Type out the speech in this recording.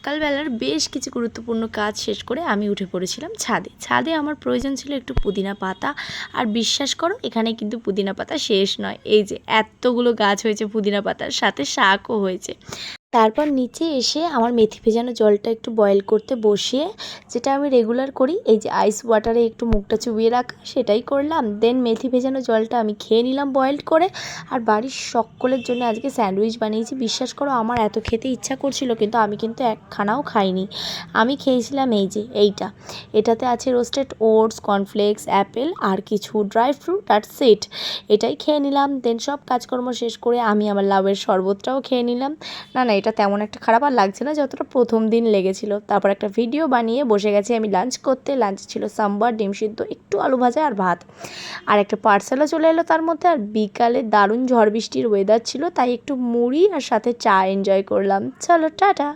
সকালবেলার বেশ কিছু গুরুত্বপূর্ণ কাজ শেষ করে আমি উঠে পড়েছিলাম ছাদে। ছাদে আমার প্রয়োজন ছিল একটু পুদিনা পাতা। আর বিশ্বাস করো, এখানে কিন্তু পুদিনা পাতা শেষ নয়। এই যে, এতগুলো গাছ হয়েছে পুদিনা পাতার, সাথে শাকও হয়েছে। তারপর নিচে এসে আমার মেথি ভেজানো জলটা একটু বয়েল করতে বসিয়ে, যেটা আমি রেগুলার করি, এই যে আইস ওয়াটারে একটু মুখটা চুবিয়ে রাখা, সেটাই করলাম। দেন মেথি ভেজানো জলটা আমি খেয়ে নিলাম বয়েল করে। আর বাড়ির সকলের জন্য আজকে স্যান্ডউইচ বানিয়েছি। বিশ্বাস করো, আমার এত খেতে ইচ্ছা করছিল, কিন্তু আমি কিন্তু একখানাও খাইনি। আমি খেয়েছিলাম এই যে এইটা। এটাতে আছে রোস্টেড ওটস কর্নফ্লেক্স অ্যাপেল আর কিছু ড্রাই ফ্রুট আর সিড এটাই খেয়ে নিলাম। দেন সব কাজকর্ম শেষ করে আমি আমার লাভের শরবতটাও খেয়ে নিলাম। না না এটা তেমন একটা খারাপ আর লাগছে না, যতটা প্রথম দিন লেগেছিল। তারপর একটা ভিডিও বানিয়ে বসে গেছি আমি লাঞ্চ করতে। লাঞ্চ ছিল সাম্বার ডিম সিদ্ধ, একটু আলু ভাজা আর ভাত। আর একটা পার্সেলও চলে এলো তার মধ্যে। আর বিকালে দারুণ ঝড় বৃষ্টির ওয়েদার ছিল, তাই একটু মুড়ি আর সাথে চা এনজয় করলাম। চলো, টাটা!